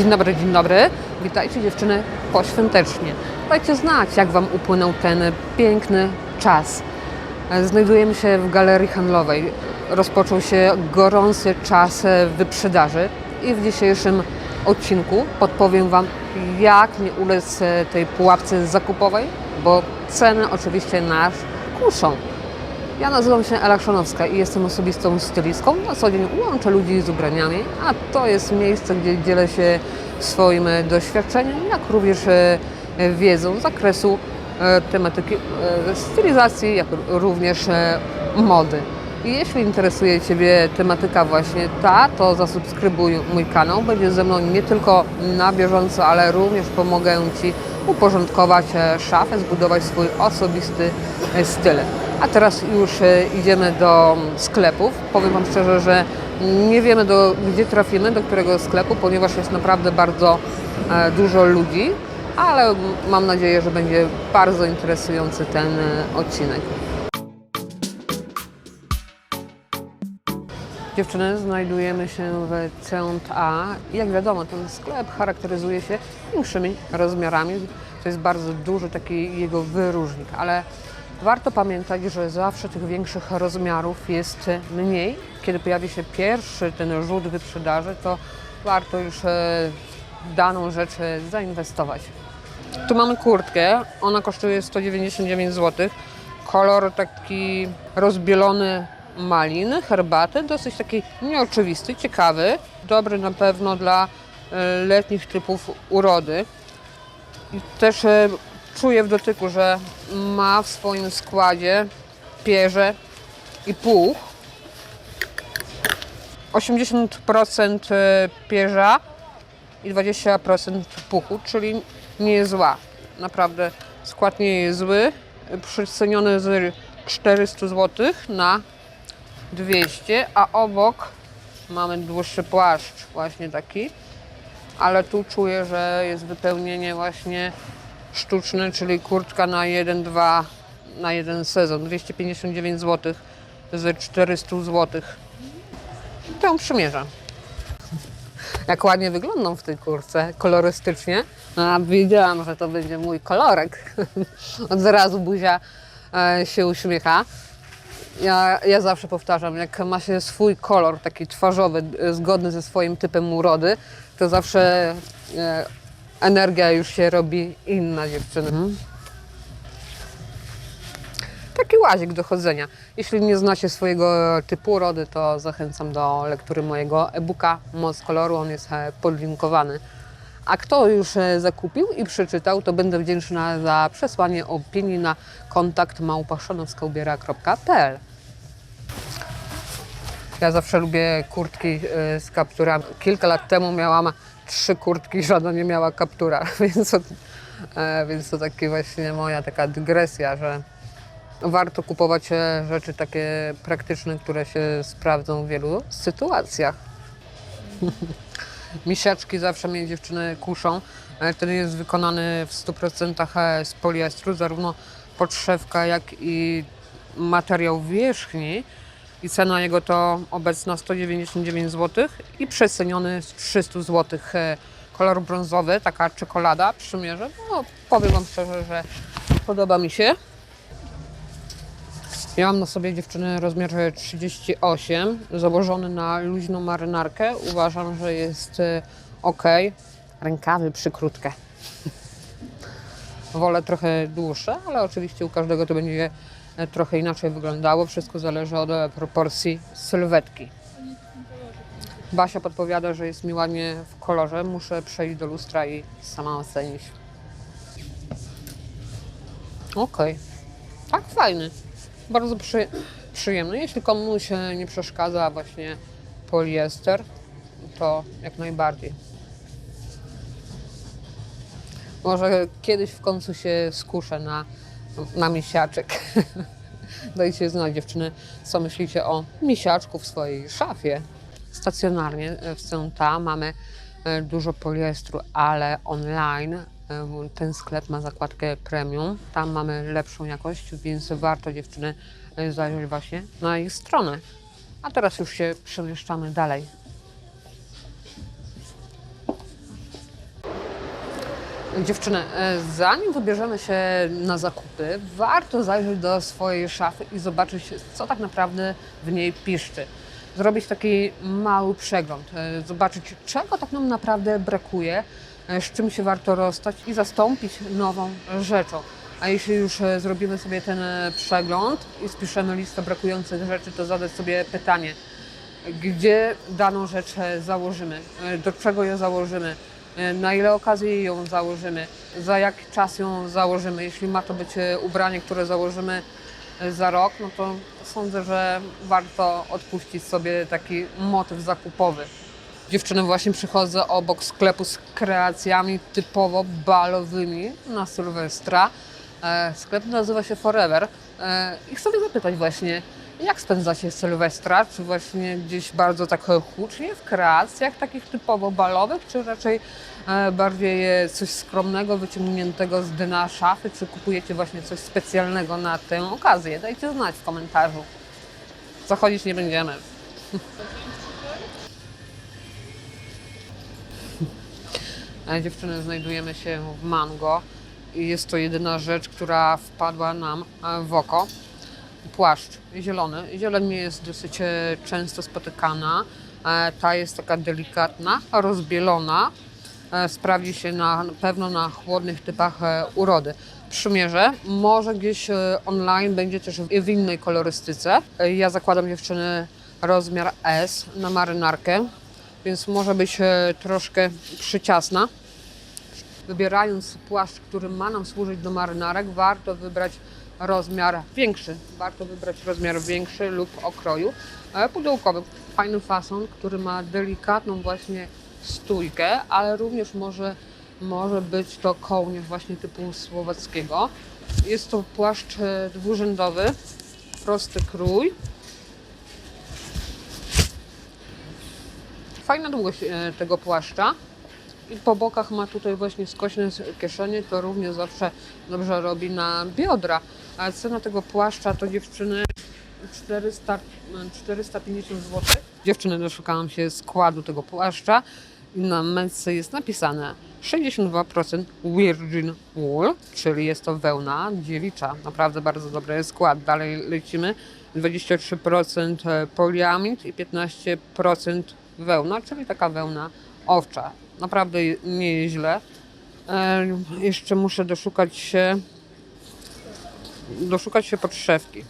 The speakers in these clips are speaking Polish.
Dzień dobry, dzień dobry. Witajcie dziewczyny poświątecznie. Dajcie znać, jak Wam upłynął ten piękny czas. Znajdujemy się w galerii handlowej. Rozpoczął się gorący czas wyprzedaży i w dzisiejszym odcinku podpowiem Wam, jak nie ulec tej pułapce zakupowej, bo ceny oczywiście nas kuszą. Ja nazywam się Ela Chrzanowska i jestem osobistą stylistką. Na co dzień łączę ludzi z ubraniami, a to jest miejsce, gdzie dzielę się swoim doświadczeniem, jak również e, wiedzą z zakresu e, tematyki e, stylizacji, jak również mody. I jeśli interesuje Ciebie tematyka właśnie ta, to zasubskrybuj mój kanał. Będzie ze mną nie tylko na bieżąco, ale również pomogę Ci uporządkować szafę, zbudować swój osobisty styl. A teraz już e, idziemy do sklepów. Powiem Wam szczerze, że nie wiemy do, gdzie trafimy, do którego sklepu, ponieważ jest naprawdę bardzo e, dużo ludzi, ale mam nadzieję, że będzie bardzo interesujący ten e, odcinek. Dziewczyny, znajdujemy się w C&A i jak wiadomo, ten sklep charakteryzuje się większymi rozmiarami. To jest bardzo duży taki jego wyróżnik, ale warto pamiętać, że zawsze tych większych rozmiarów jest mniej. Kiedy pojawi się pierwszy ten rzut wyprzedaży, to warto już e, w daną rzecz e, zainwestować. Tu mamy kurtkę, ona kosztuje 199 zł. Kolor taki rozbielony maliny, herbaty, dosyć taki nieoczywisty, ciekawy, dobry na pewno dla e, letnich typów urody. I też czuję w dotyku, że ma w swoim składzie pierze i puch. 80% e, pierza i 20% puchu, czyli nie jest zła. Naprawdę skład nie jest zły. Przeceniony z 400 zł na 200, a obok mamy dłuższy płaszcz, właśnie taki. Ale tu czuję, że jest wypełnienie właśnie sztuczne, czyli kurtka na 1-2 na jeden sezon. 259 zł z 400 zł. To ją przymierzę. Jak ładnie wyglądam w tej kurce, kolorystycznie. A wiedziałam, że to będzie mój kolorek. Od razu buzia e, się uśmiecha. Ja, ja zawsze powtarzam, jak ma się swój kolor taki twarzowy, e, zgodny ze swoim typem urody, to zawsze e, energia już się robi inna dziewczyny. Taki łazik do chodzenia. Jeśli nie znacie swojego typu urody, to zachęcam do lektury mojego e-booka Moc Koloru. On jest e, podlinkowany. A kto już e, zakupił i przeczytał, to będę wdzięczna za przesłanie opinii na kontakt małpaszonowskaubiera.pl Ja zawsze lubię kurtki e, z kapturami. Kilka lat temu miałam trzy kurtki, żadna nie miała kaptura, więc to, e, więc to takie właśnie moja taka dygresja, że warto kupować e, rzeczy takie praktyczne, które się sprawdzą w wielu sytuacjach. Misiaczki zawsze mnie dziewczyny kuszą. E, Ten jest wykonany w 100% z poliestru, zarówno podszewka, jak i materiał wierzchni. I cena jego to obecna 199 zł i przeceniony z 300 zł. E, Kolor brązowy, taka czekolada, przymierzę. No, powiem Wam szczerze, że podoba mi się. Ja mam na sobie dziewczyny rozmiar 38, założony na luźną marynarkę. Uważam, że jest e, ok. Rękawy przykrótkę. Wolę trochę dłuższe, ale oczywiście u każdego to będzie trochę inaczej wyglądało. Wszystko zależy od e, proporcji sylwetki. Basia podpowiada, że jest mi ładnie w kolorze. Muszę przejść do lustra i sama ocenić. Okej. Tak, fajny. Bardzo przy, przyjemny. Jeśli komuś e, nie przeszkadza właśnie poliester, to jak najbardziej. Może kiedyś w końcu się skuszę na, na misiaczek. Dajcie znać dziewczyny, co myślicie o misiaczku w swojej szafie. Stacjonarnie e, w Centa mamy e, dużo poliestru, ale online e, ten sklep ma zakładkę premium. Tam mamy lepszą jakość, więc warto dziewczyny zajrzeć właśnie na ich stronę. A teraz już się przemieszczamy dalej. Dziewczyny, e, zanim wybierzemy się na zakupy, warto zajrzeć do swojej szafy i zobaczyć, co tak naprawdę w niej piszczy. Zrobić taki mały przegląd, e, zobaczyć, czego tak nam naprawdę brakuje, e, z czym się warto rozstać i zastąpić nową rzeczą. A jeśli już zrobimy sobie ten przegląd i spiszemy listę brakujących rzeczy, to zadać sobie pytanie, gdzie daną rzecz założymy, do czego ją założymy, na ile okazji ją założymy, za jaki czas ją założymy. Jeśli ma to być e, ubranie, które założymy e, za rok, no to sądzę, że warto odpuścić sobie taki motyw zakupowy. Dziewczyny, właśnie przychodzę obok sklepu z kreacjami typowo balowymi na Sylwestra. E, Sklep nazywa się Forever E, i chcę zapytać właśnie, jak spędzacie Sylwestra? Czy właśnie gdzieś bardzo tak hucznie w kreacjach takich typowo balowych, czy raczej e, bardziej coś skromnego, wyciągniętego z dna szafy, czy kupujecie właśnie coś specjalnego na tę okazję? Dajcie znać w komentarzu. Zachodzić nie będziemy. Dziewczyny, znajdujemy się w Mango i jest to jedyna rzecz, która wpadła nam e, w oko. Płaszcz zielony. Zieleń jest dosyć e, często spotykana. E, Ta jest taka delikatna, rozbielona. E, Sprawdzi się na pewno na chłodnych typach urody. Przymierze może gdzieś online będzie też w innej kolorystyce. Ja zakładam dziewczyny rozmiar S na marynarkę, więc może być troszkę przyciasna. Wybierając płaszcz, który ma nam służyć do marynarek, warto wybrać rozmiar większy. Warto wybrać rozmiar większy lub okroju e, pudełkowy. Fajny fason, który ma delikatną właśnie stójkę, ale również może, może być to kołnierz właśnie typu słowackiego. Jest to płaszcz e, dwurzędowy, prosty krój. Fajna długość e, tego płaszcza. I po bokach ma tutaj właśnie skośne kieszenie, to również zawsze dobrze robi na biodra. A cena tego płaszcza to dziewczyny 400, 450 zł. Dziewczyny, doszukałam się składu tego płaszcza i na męsce jest napisane 62% Virgin Wool, czyli jest to wełna dziewicza. Naprawdę bardzo dobry skład. Dalej lecimy. 23% poliamid i 15% wełna, czyli taka wełna owcza. Naprawdę nie jest źle. E, jeszcze muszę doszukać się doszukać się podszewki.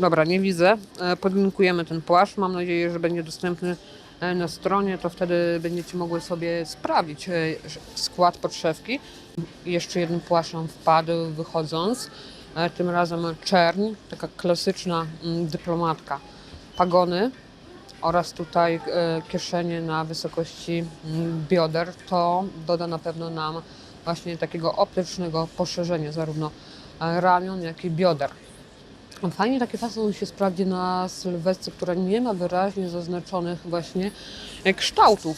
Dobra, nie widzę. E, Podlinkujemy ten płaszcz. Mam nadzieję, że będzie dostępny e, na stronie, to wtedy będziecie mogły sobie sprawdzić e, skład podszewki. Jeszcze jeden płaszcz nam wpadł wychodząc. Tym razem czerń, taka klasyczna mm, dyplomatka. Pagony oraz tutaj kieszenie na wysokości mm, bioder. To doda na pewno nam właśnie takiego optycznego poszerzenia zarówno e, ramion, jak i bioder. Fajnie taki fason się sprawdzi na sylwestce, która nie ma wyraźnie zaznaczonych właśnie e, kształtów.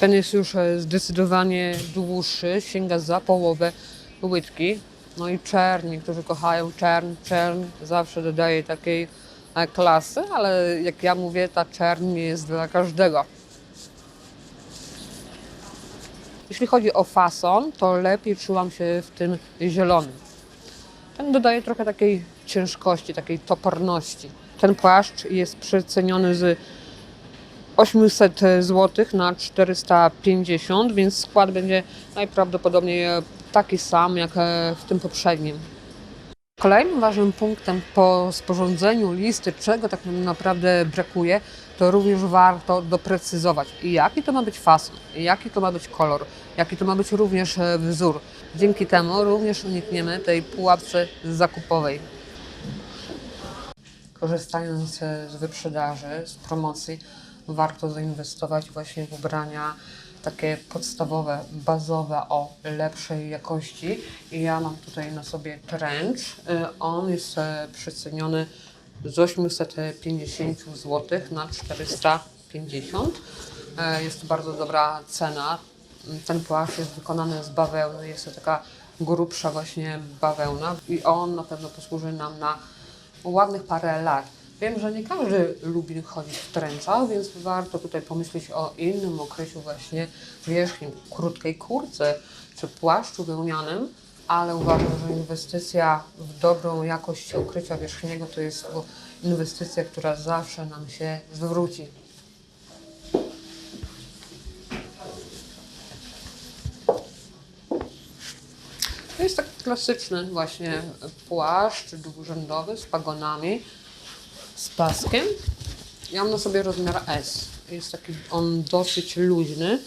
Ten jest już e, zdecydowanie dłuższy, sięga za połowę łydki. No i czerń, niektórzy kochają czern, czern zawsze dodaje takiej klasy, ale jak ja mówię, ta czerń nie jest dla każdego. Jeśli chodzi o fason, to lepiej czułam się w tym zielonym. Ten dodaje trochę takiej ciężkości, takiej toporności. Ten płaszcz jest przeceniony z 800 zł na 450, więc skład będzie najprawdopodobniej taki sam jak e, w tym poprzednim. Kolejnym ważnym punktem po sporządzeniu listy, czego tak naprawdę brakuje, to również warto doprecyzować, jaki to ma być fason, jaki to ma być kolor, jaki to ma być również e, wzór. Dzięki temu również unikniemy tej pułapce zakupowej. Korzystając e, z wyprzedaży, z promocji, warto zainwestować właśnie w ubrania takie podstawowe, bazowe o lepszej jakości. I ja mam tutaj na sobie trench. Y, On jest e, przeceniony z 850 zł na 450. E, Jest to bardzo dobra cena. Ten płaszcz jest wykonany z bawełny. Jest to taka grubsza właśnie bawełna i on na pewno posłuży nam na ładnych parę lat. Wiem, że nie każdy lubi chodzić w tręcach, więc warto tutaj pomyśleć o innym okresie właśnie wierzchnim, krótkiej kurce czy płaszczu wełnianym, ale uważam, że inwestycja w dobrą jakość ukrycia wierzchniego to jest inwestycja, która zawsze nam się zwróci. To jest taki klasyczny właśnie płaszcz dwurzędowy z pagonami, z paskiem. Ja mam na sobie rozmiar S. Jest taki on dosyć luźny.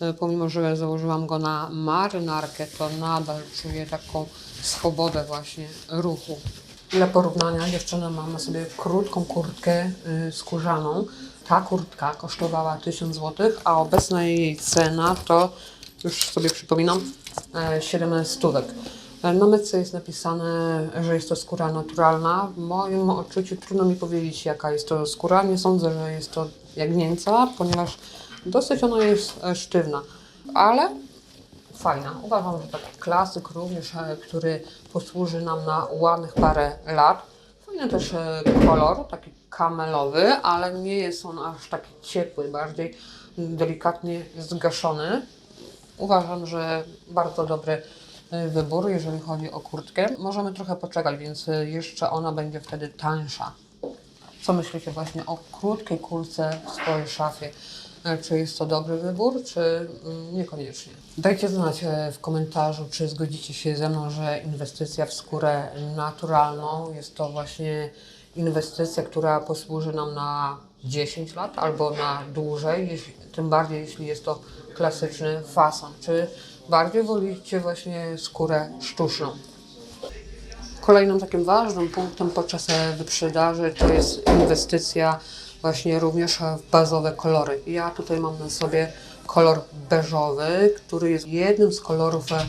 E, Pomimo, że założyłam go na marynarkę, to nadal czuję taką swobodę właśnie ruchu. Dla porównania dziewczyna ma na sobie krótką kurtkę y, skórzaną. Ta kurtka kosztowała 1000 zł, a obecna jej cena to, już sobie przypominam, e, 7 stówek. E, Na metce jest napisane, że jest to skóra naturalna. W moim odczuciu trudno mi powiedzieć, jaka jest to skóra. Nie sądzę, że jest to jagnięca, ponieważ dosyć ona jest e, sztywna. Ale fajna. Uważam, że taki klasyk również, e, który posłuży nam na ładnych parę lat. Fajny też kolor, taki kamelowy, ale nie jest on aż taki ciepły, bardziej delikatnie zgaszony. Uważam, że bardzo dobry wybór, jeżeli chodzi o kurtkę. Możemy trochę poczekać, więc e, jeszcze ona będzie wtedy tańsza. Co myślicie właśnie o krótkiej kurce w swojej szafie? E, Czy jest to dobry wybór, czy mm, niekoniecznie? Dajcie znać w komentarzu, czy zgodzicie się ze mną, że inwestycja w skórę naturalną jest to właśnie inwestycja, która posłuży nam na 10 lat albo na dłużej, tym bardziej jeśli jest to klasyczny fason. Czy bardziej wolicie właśnie skórę sztuczną? Kolejnym takim ważnym punktem podczas e, wyprzedaży to jest inwestycja właśnie również w bazowe kolory. Ja tutaj mam na sobie kolor beżowy, który jest jednym z kolorów e,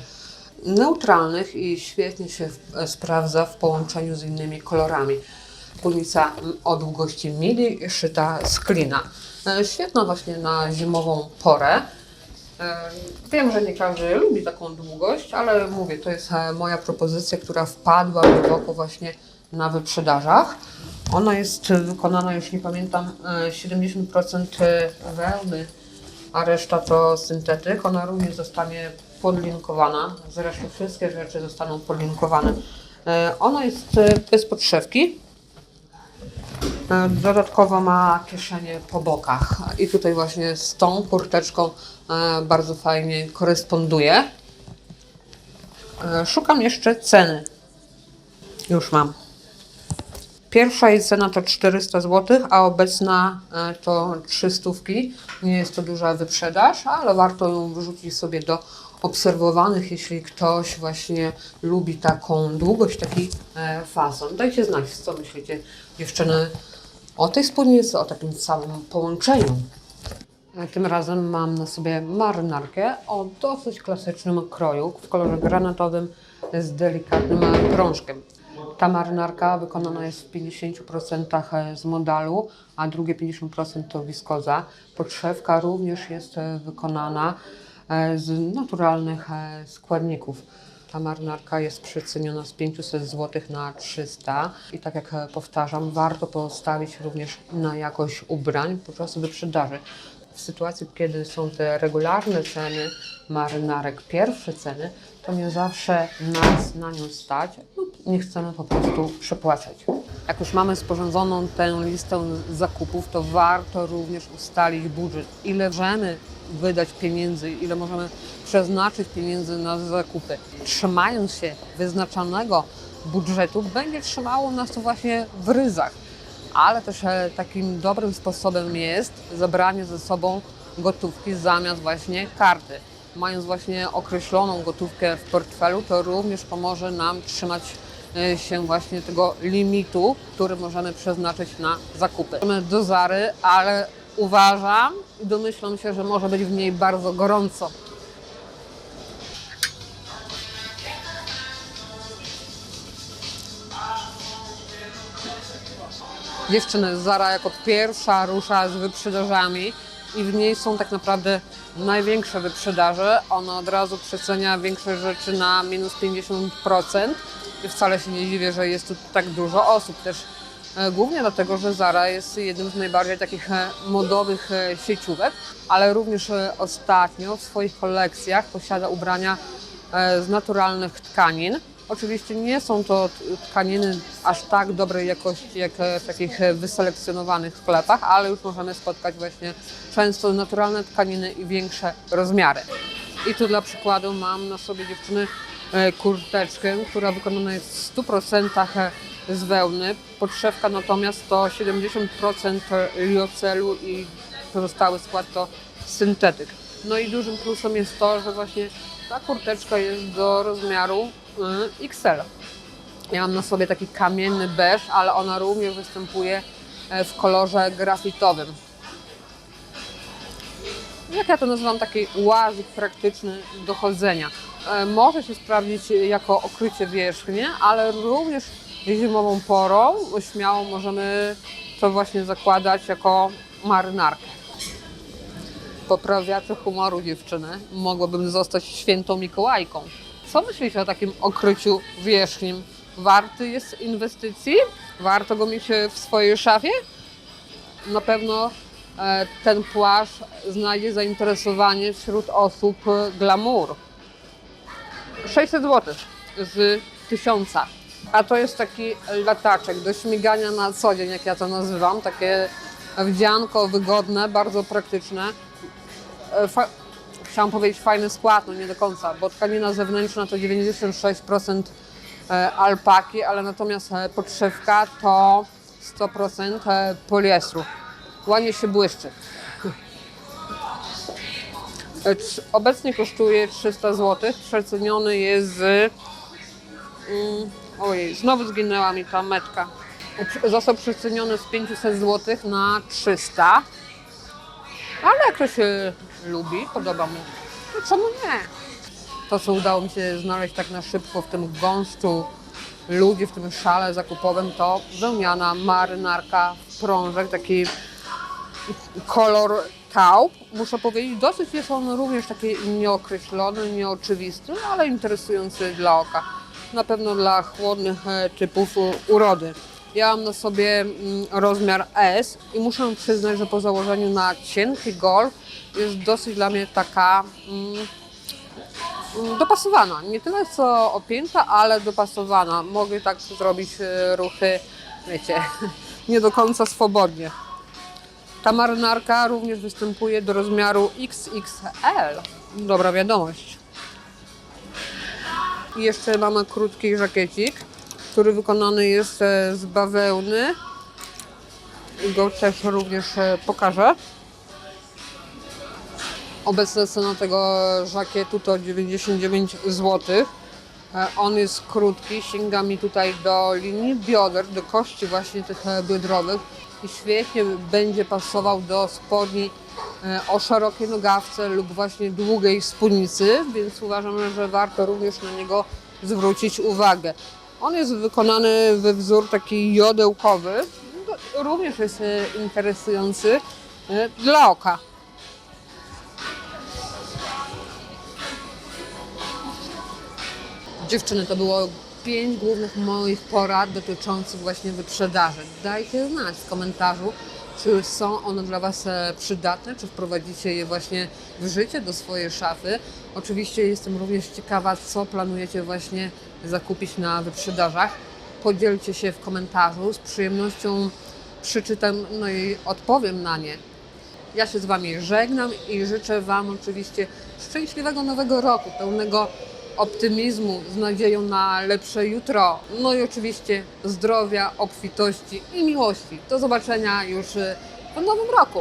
neutralnych i świetnie się e, sprawdza w połączeniu z innymi kolorami. Spódnica o długości midi szyta z klina. Świetna właśnie na zimową porę. E, Wiem, że nie każdy lubi taką długość, ale mówię, to jest e, moja propozycja, która wpadła głęboko właśnie na wyprzedażach. Ona jest e, wykonana, nie pamiętam, e, 70% wełny, a reszta to syntetyk. Ona również zostanie podlinkowana. Zresztą wszystkie rzeczy zostaną podlinkowane. E, Ona jest e, bez podszewki. Dodatkowo ma kieszenie po bokach i tutaj właśnie z tą kurteczką e, bardzo fajnie koresponduje. E, Szukam jeszcze ceny. Już mam. Pierwsza jej cena to 400 zł, a obecna e, to 300. Nie jest to duża wyprzedaż, ale warto ją wrzucić sobie do obserwowanych, jeśli ktoś właśnie lubi taką długość, taki e, fason. Dajcie znać, co myślicie dziewczyny o tej spódnicy, o takim samym połączeniu. E, Tym razem mam na sobie marynarkę o dosyć klasycznym kroju w kolorze granatowym z delikatnym prążkiem. Ta marynarka wykonana jest w 50% z modalu, a drugie 50% to wiskoza. Podszewka również jest e, wykonana e, z naturalnych e, składników. Ta marynarka jest przeceniona z 500 zł na 300 i tak jak e, powtarzam, warto postawić również na jakość ubrań podczas wyprzedaży. W sytuacji, kiedy są te regularne ceny marynarek, pierwsze ceny, to nie zawsze nas na nią stać nie chcemy po prostu przepłacać. Jak już mamy sporządzoną tę listę zakupów, to warto również ustalić budżet. Ile możemy wydać pieniędzy, ile możemy przeznaczyć pieniędzy na zakupy. Trzymając się wyznaczonego budżetu, będzie trzymało nas to właśnie w ryzach. Ale też e, takim dobrym sposobem jest zabranie ze sobą gotówki zamiast właśnie karty. Mając właśnie określoną gotówkę w portfelu, to również pomoże nam trzymać się właśnie tego limitu, który możemy przeznaczyć na zakupy. Mamy do Zary, ale uważam i domyślam się, że może być w niej bardzo gorąco. Dziewczyny, Zara jako pierwsza rusza z wyprzedażami i w niej są tak naprawdę największe wyprzedaże. Ona od razu przecenia większe rzeczy na minus 50% i wcale się nie dziwię, że jest tu tak dużo osób. Też E, Głównie dlatego, że Zara jest jednym z najbardziej takich e, modowych e, sieciówek, ale również ostatnio w swoich kolekcjach posiada ubrania z naturalnych tkanin. Oczywiście nie są to tkaniny aż tak dobrej jakości jak w takich wyselekcjonowanych sklepach, ale już możemy spotkać właśnie często naturalne tkaniny i większe rozmiary. I tu dla przykładu mam na sobie dziewczyny kurteczkę, która wykonana jest w 100% z wełny. Podszewka natomiast to 70% liocelu i pozostały skład to syntetyk. No i dużym plusem jest to, że właśnie ta kurteczka jest do rozmiaru y, XL. Ja mam na sobie taki kamienny beż, ale ona również występuje e, w kolorze grafitowym. Jak ja to nazywam, taki łazik praktyczny do chodzenia. E, Może się sprawdzić jako okrycie wierzchnie, ale również zimową porą śmiało możemy to właśnie zakładać jako marynarkę. Poprawiacze humoru dziewczyny. Mogłabym zostać świętą Mikołajką. Co myślicie o takim okryciu wierzchnim? Warty jest inwestycji? Warto go mieć w swojej szafie? Na pewno e, ten płaszcz znajdzie zainteresowanie wśród osób glamour. 600 zł z 1000. A to jest taki lataczek do śmigania na co dzień, jak ja to nazywam. Takie wdzianko wygodne, bardzo praktyczne. E, Fa- chciałam powiedzieć fajny skład, no nie do końca, bo tkanina zewnętrzna to 96% e, alpaki, ale natomiast e, podszewka to 100% e, poliestru. Ładnie się błyszczy. Obecnie kosztuje 300 zł, przeceniony jest z... Mm, ojej, znowu zginęła mi ta metka. Został przeceniony z 500 zł na 300. Ale jak ktoś się lubi, podoba mu, to czemu nie? To, co udało mi się znaleźć tak na szybko w tym gąszczu ludzi, w tym szale zakupowym, to wełniana marynarka w prążek, taki kolor taup. Muszę powiedzieć, dosyć jest on również taki nieokreślony, nieoczywisty, ale interesujący dla oka. Na pewno dla chłodnych e, typów urody. Ja mam na sobie mm, rozmiar S i muszę przyznać, że po założeniu na cienki golf jest dosyć dla mnie taka mm, mm, dopasowana. Nie tyle co opięta, ale dopasowana. Mogę tak zrobić e, ruchy, wiecie, nie do końca swobodnie. Ta marynarka również występuje do rozmiaru XXL. Dobra wiadomość. I jeszcze mamy krótki żakiecik, który wykonany jest e, z bawełny. I go też również e, pokażę. Obecna cena tego żakietu to 99 zł. E, On jest krótki, sięga mi tutaj do linii bioder, do kości właśnie tych e, biodrowych i świetnie będzie pasował do spodni e, o szerokiej nogawce lub właśnie długiej spódnicy, więc uważam, że warto również na niego zwrócić uwagę. On jest wykonany we wzór taki jodełkowy, No, również jest e, interesujący e, dla oka. Dziewczyny, to było pięć głównych moich porad dotyczących właśnie wyprzedaży. Dajcie znać w komentarzu, czy są one dla Was e, przydatne, czy wprowadzicie je właśnie w życie do swojej szafy. Oczywiście jestem również ciekawa, co planujecie właśnie zakupić na wyprzedażach. Podzielcie się w komentarzu, z przyjemnością przeczytam no i odpowiem na nie. Ja się z Wami żegnam i życzę Wam oczywiście szczęśliwego nowego roku, pełnego optymizmu, z nadzieją na lepsze jutro. No i oczywiście zdrowia, obfitości i miłości. Do zobaczenia już y, w nowym roku.